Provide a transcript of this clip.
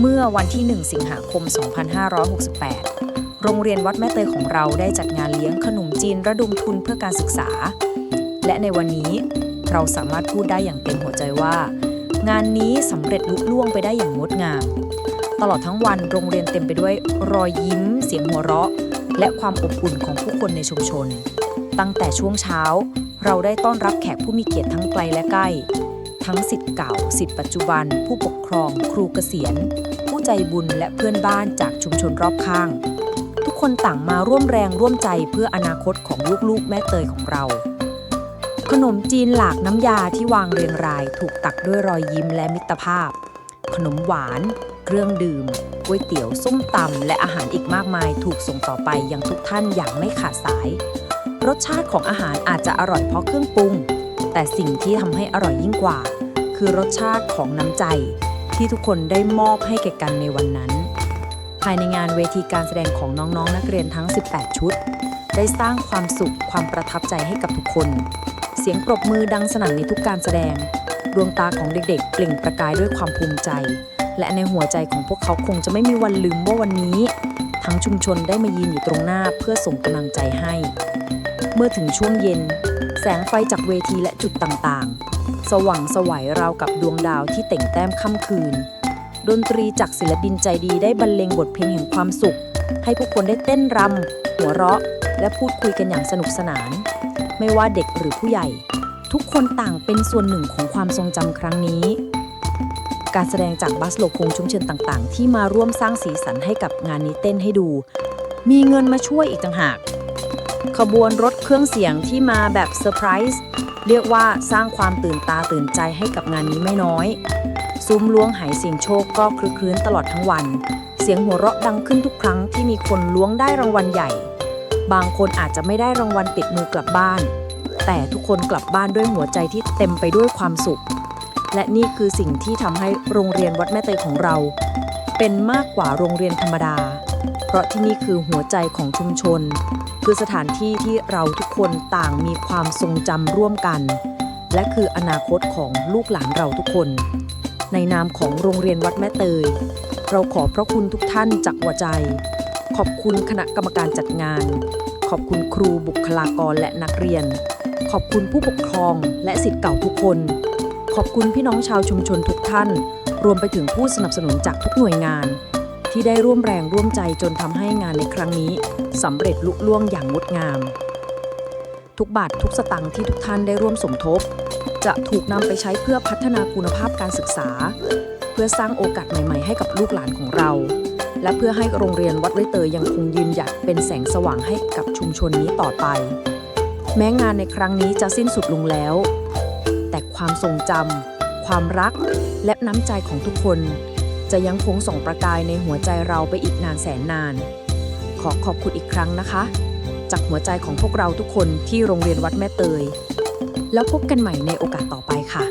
เมื่อวันที่ 1 สิงหาคม 2568 โรงเรียนวัดแม่เตยของเราได้จัดงานเลี้ยงขนมจีนระดมทุนเพื่อการศึกษา และในวันนี้เราสามารถพูดได้อย่างเต็มหัวใจว่า งานนี้สำเร็จลุล่วงไปได้อย่างงดงาม ตลอดทั้งวันโรงเรียนเต็มไปด้วยรอยยิ้ม เสียงหัวเราะ และความอบอุ่นของผู้คนในชุมชน ตั้งแต่ช่วงเช้า เราได้ต้อนรับแขกผู้มีเกียรติทั้งไกลและใกล้ ทั้งสิทธิ์เก่าสิทธิ์ปัจจุบัน ผู้ปกครอง ครูเกษียณ ผู้ใจบุญและเพื่อนบ้านจากชุมชนรอบข้าง ทุกคนต่างมาร่วมแรงร่วมใจเพื่ออนาคตของลูกๆ แม่เตยของเรา ขนมจีนหลากน้ำยาที่วางเรียงรายถูกตักด้วยรอยยิ้มและมิตรภาพ ขนมหวาน เครื่องดื่มก๋วยเตี๋ยวส้มตำและอาหารอีกมากมายถูกส่งต่อไปยังทุกท่านอย่างไม่ขาดสาย รสชาติของอาหารอาจจะอร่อยเพราะเครื่องปรุงแต่สิ่งที่ทำให้อร่อยยิ่งกว่า คือรสชาติของน้ำใจ ที่ทุกคนได้มอบให้แก่กันในวันนั้น ภายในงานเวทีการแสดงของน้องๆนนักเรียนทั้ง 18 ชุด ได้สร้างความสุขความประทับใจให้กับทุกคน เสียงปรบมือดังสนั่นในทุกการแสดง ดวงตาของเด็กๆ เปล่งประกายด้วยความภูมิใจ และในหัวใจของพวกเขาคงจะไม่มีวันลืมว่าวันนี้ ทั้งชุมชนได้มายืนอยู่ตรงหน้าเพื่อส่งกำลังใจให้ เมื่อถึงช่วงเย็น แสงไฟจากเวทีและจุดต่างๆ สว่างสวัยราวกับดวงดาวที่แต่งแต้มค่ำคืน ดนตรีจากศิลปินใจดีได้บรรเลงบทเพลงแห่งความสุข ให้ผู้คนได้เต้นรำหัวเราะ และพูดคุยกันอย่างสนุกสนาน ไม่ว่าเด็กหรือผู้ใหญ่ ทุกคนต่างเป็นส่วนหนึ่งของความทรงจำครั้งนี้ การแสดงจากบัสโลคงชุมชนต่างๆ ที่มาร่วมสร้างสีสันให้กับงานนี้เต้นให้ดู มีเงินมาช่วยอีกต่างหากขบวนรถเครื่องเสียงที่มาแบบเซอร์ไพรส์ เรียกว่าสร้างความตื่นตาตื่นใจให้กับงานนี้ไม่น้อย ซุ้มล้วงหายเสียงโชคก็คลึกคลื้นตลอดทั้งวัน เสียงหัวเราะดังขึ้นทุกครั้งที่มีคนล้วงได้รางวัลใหญ่ บางคนอาจจะไม่ได้รางวัลติดมือกลับบ้าน แต่ทุกคนกลับบ้านด้วยหัวใจที่เต็มไปด้วยความสุข และนี่คือสิ่งที่ทำให้โรงเรียนวัดแม่เตยของเรา เป็นมากกว่าโรงเรียนธรรมดา เพราะที่นี่คือหัวใจของชุมชน คือสถานที่ที่เราทุกคนต่างมีความทรงจำร่วมกัน และคืออนาคตของลูกหลานเราทุกคน ในนามของโรงเรียนวัดแม่เตย เราขอบพระคุณทุกท่านจากหัวใจ ขอบคุณคณะกรรมการจัดงาน ขอบคุณครูบุคลากรและนักเรียน ขอบคุณผู้ปกครองและสิทธิ์เก่าทุกคน ขอบคุณพี่น้องชาวชุมชนทุกท่าน รวมไปถึงผู้สนับสนุนจากทุกหน่วยงาน ที่ได้ร่วมแรงร่วมใจจนทำให้งานในครั้งนี้สำเร็จลุล่วงอย่างงดงาม ทุกบาททุกสตังค์ที่ทุกท่านได้ร่วมสมทบ จะถูกนำไปใช้เพื่อพัฒนาคุณภาพการศึกษา เพื่อสร้างโอกาสใหม่ๆ ให้กับลูกหลานของเรา และเพื่อให้โรงเรียนวัดไรเตยยังคงยืนหยัดเป็นแสงสว่างให้กับชุมชนนี้ต่อไป แม้งานในครั้งนี้จะสิ้นสุดลงแล้ว แต่ความทรงจำความรักและน้ำใจของทุกคน จะยังคงส่องประกายในหัวใจเราไปอีกนานแสนนาน ขอขอบคุณอีกครั้งนะคะ จากหัวใจของพวกเราทุกคนที่โรงเรียนวัดแม่เตย แล้วพบกันใหม่ในโอกาสต่อไปค่ะ